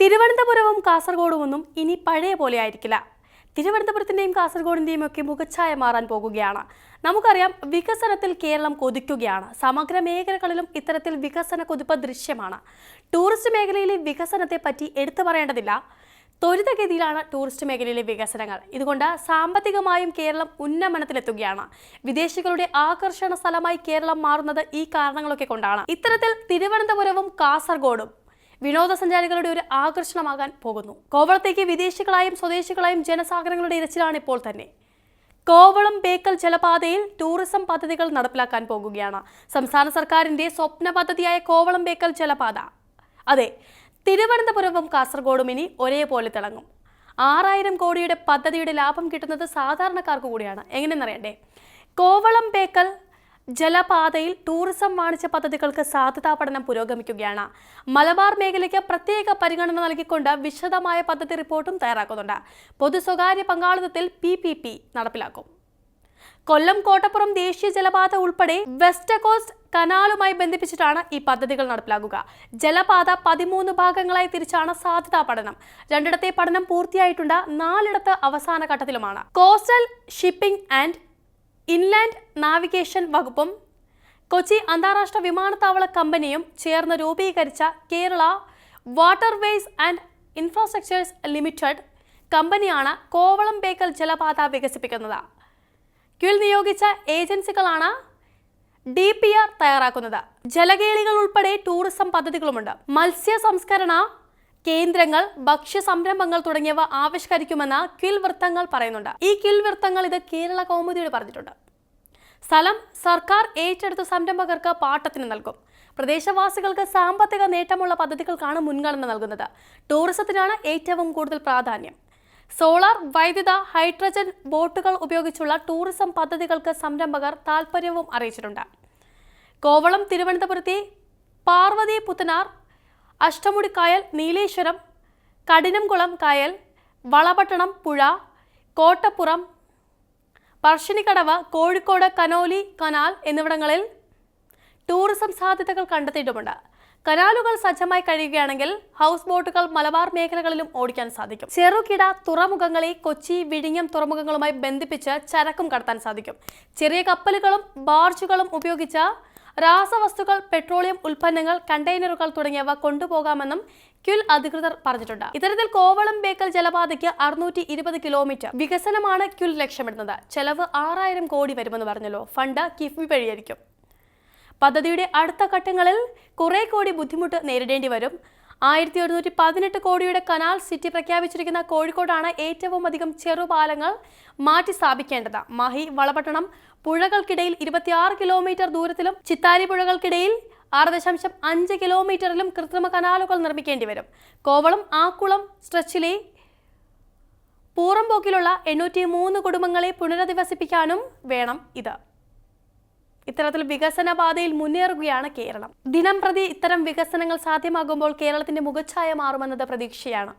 തിരുവനന്തപുരവും കാസർഗോഡും ഒന്നും ഇനി പഴയ പോലെ ആയിരിക്കില്ല. തിരുവനന്തപുരത്തിന്റെയും കാസർഗോഡിന്റെയും ഒക്കെ മുഖച്ഛായ മാറാൻ പോകുകയാണ്. നമുക്കറിയാം വികസനത്തിൽ കേരളം കൊതിക്കുകയാണ്. സമഗ്ര മേഖലകളിലും ഇത്തരത്തിൽ വികസന കൊതിപ്പ് ദൃശ്യമാണ്. ടൂറിസ്റ്റ് മേഖലയിലെ വികസനത്തെ പറ്റി എടുത്തു പറയേണ്ടതില്ല. ത്വരിതഗതിയിലാണ് ടൂറിസ്റ്റ് മേഖലയിലെ വികസനങ്ങൾ. ഇതുകൊണ്ട് സാമ്പത്തികമായും കേരളം ഉന്നമനത്തിലെത്തുകയാണ്. വിദേശികളുടെ ആകർഷണ സ്ഥലമായി കേരളം മാറുന്നത് ഈ കാരണങ്ങളൊക്കെ കൊണ്ടാണ്. ഇത്തരത്തിൽ തിരുവനന്തപുരവും കാസർഗോഡും വിനോദസഞ്ചാരികളുടെ ഒരു ആകർഷണമാകാൻ പോകുന്നു. കോവളത്തേക്ക് വിദേശികളായും സ്വദേശികളായും ജനസാഗരങ്ങളുടെ ഇരച്ചിലാണ് ഇപ്പോൾ തന്നെ. കോവളം ബേക്കൽ ജലപാതയിൽ ടൂറിസം പദ്ധതികൾ നടപ്പിലാക്കാൻ പോകുകയാണ്. സംസ്ഥാന സർക്കാരിന്റെ സ്വപ്ന പദ്ധതിയായ കോവളം ബേക്കൽ ജലപാത. അതെ തിരുവനന്തപുരവും കാസർഗോഡും ഇനി ഒരേപോലെ തിളങ്ങും. ആറായിരം കോടിയുടെ പദ്ധതിയുടെ ലാഭം കിട്ടുന്നത് സാധാരണക്കാർക്ക് കൂടിയാണ്. എങ്ങനെയെന്നറിയണ്ടേ? കോവളം ബേക്കൽ ജലപാതയിൽ ടൂറിസം വാണിജ്യ പദ്ധതികൾക്ക് സാധ്യതാ പഠനം പുരോഗമിക്കുകയാണ്. മലബാർ മേഖലയ്ക്ക് പ്രത്യേക പരിഗണന നൽകിക്കൊണ്ട് വിശദമായ പദ്ധതി റിപ്പോർട്ടും തയ്യാറാക്കുന്നുണ്ട്. പൊതു സ്വകാര്യ പങ്കാളിത്തത്തിൽ പി പി പി നടപ്പിലാക്കും. കൊല്ലം കോട്ടപ്പുറം ദേശീയ ജലപാത ഉൾപ്പെടെ വെസ്റ്റ് കോസ്റ്റ് കനാലുമായി ബന്ധിപ്പിച്ചിട്ടാണ് ഈ പദ്ധതികൾ നടപ്പിലാക്കുക. ജലപാത പതിമൂന്ന് ഭാഗങ്ങളായി തിരിച്ചാണ് സാധ്യതാ പഠനം. രണ്ടിടത്തെ പഠനം പൂർത്തിയായിട്ടുണ്ട്. നാലിടത്ത് അവസാന ഘട്ടത്തിലുമാണ്. Coastal shipping and inland navigation വകുപ്പും കൊച്ചി അന്താരാഷ്ട്ര വിമാനത്താവള കമ്പനിയും ചേർന്ന് രൂപീകരിച്ച Kerala waterways and infrastructures limited കമ്പനിയാണ് കോവളം ബേക്കൽ ജലപാത വികസിപ്പിക്കുന്നത്. കീഴിൽ നിയോഗിച്ച ഏജൻസികളാണ് ഡി പി ആർ തയ്യാറാക്കുന്നത്. ജലകേളികൾ ഉൾപ്പെടെ ടൂറിസം പദ്ധതികളുമുണ്ട്. മത്സ്യ സംസ്കരണ കേന്ദ്രങ്ങൾ ഭക്ഷ്യ സംരംഭങ്ങൾ തുടങ്ങിയവ ആവിഷ്കരിക്കുമെന്ന് കിൽ വൃത്തങ്ങൾ പറയുന്നുണ്ട്. ഈ കിൽ വൃത്തങ്ങൾ ഇത് കേരള കൗമുദിയോട് പറഞ്ഞിട്ടുണ്ട്. സ്ഥലം സർക്കാർ ഏറ്റെടുത്ത സംരംഭകർക്ക് പാട്ടത്തിന് നൽകും. പ്രദേശവാസികൾക്ക് സാമ്പത്തിക നേട്ടമുള്ള പദ്ധതികൾക്കാണ് മുൻഗണന നൽകുന്നത്. ടൂറിസത്തിനാണ് ഏറ്റവും കൂടുതൽ പ്രാധാന്യം. സോളാർ വൈദ്യുത ഹൈഡ്രജൻ ബോട്ടുകൾ ഉപയോഗിച്ചുള്ള ടൂറിസം പദ്ധതികൾക്ക് സംരംഭകർ താൽപ്പര്യവും അറിയിച്ചിട്ടുണ്ട്. കോവളം തിരുവനന്തപുരത്തെ പാർവതി പുത്തനാർ അഷ്ടമുടി കായൽ നീലേശ്വരം കടിനംകുളം കായൽ വളപട്ടണം പുഴ കോട്ടപ്പുറം പറശ്ശിനിക്കടവ് കോഴിക്കോട് കനോലി കനാൽ എന്നിവിടങ്ങളിൽ ടൂറിസം സാധ്യതകൾ കണ്ടെത്തിയിട്ടുമുണ്ട്. കനാലുകൾ സജ്ജമായി കഴിയുകയാണെങ്കിൽ ഹൗസ് ബോട്ടുകൾ മലബാർ മേഖലകളിലും ഓടിക്കാൻ സാധിക്കും. ചെറുകിട തുറമുഖങ്ങളെ കൊച്ചി വിഴിഞ്ഞം തുറമുഖങ്ങളുമായി ബന്ധിപ്പിച്ച് ചരക്കും കടത്താൻ സാധിക്കും. ചെറിയ കപ്പലുകളും ബാർജുകളും ഉപയോഗിച്ച് രാസവസ്തുക്കൾ പെട്രോളിയം ഉൽപ്പന്നങ്ങൾ കണ്ടെയ്നറുകൾ തുടങ്ങിയവ കൊണ്ടുപോകാമെന്നും ക്യുൽ അധികൃതർ പറഞ്ഞിട്ടുണ്ട്. ഇത്തരത്തിൽ കോവളം ബേക്കൽ ജലപാതയ്ക്ക് അറുന്നൂറ്റി ഇരുപത് കിലോമീറ്റർ വികസനമാണ് ക്യുൽ ലക്ഷ്യമിടുന്നത്. ചെലവ് ആറായിരം കോടി വരുമെന്ന് പറഞ്ഞല്ലോ. ഫണ്ട് കിഫ്ബി വഴിയായിരിക്കും. പദ്ധതിയുടെ അടുത്ത ഘട്ടങ്ങളിൽ കുറെ കോടി ബുദ്ധിമുട്ട് നേരിടേണ്ടി വരും. ആയിരത്തി ഒരുന്നൂറ്റി പതിനെട്ട് കോടിയുടെ കനാൽ സിറ്റി പ്രഖ്യാപിച്ചിരിക്കുന്ന കോഴിക്കോടാണ് ഏറ്റവും അധികം ചെറുപാലങ്ങൾ മാറ്റി സ്ഥാപിക്കേണ്ടത് മാഹി വളപട്ടണം പുഴകൾക്കിടയിൽ ഇരുപത്തിയാറ് കിലോമീറ്റർ ദൂരത്തിലും ചിത്താരി പുഴകൾക്കിടയിൽ ആറ് ദശാംശം അഞ്ച് കിലോമീറ്ററിലും കൃത്രിമ കനാലുകൾ നിർമ്മിക്കേണ്ടി വരും. കോവളം ആക്കുളം സ്ട്രെച്ചിലെ പൂറംപോക്കിലുള്ള എണ്ണൂറ്റി മൂന്ന് കുടുംബങ്ങളെ പുനരധിവസിപ്പിക്കാനും വേണം ഇത്. ഇത്തരത്തിൽ വികസന പാതയിൽ മുന്നേറുകയാണ് കേരളം. ദിനം പ്രതി ഇത്തരം വികസനങ്ങൾ സാധ്യമാകുമ്പോൾ കേരളത്തിന്റെ മുഖച്ഛായ മാറുമെന്നത് പ്രതീക്ഷയാണ്.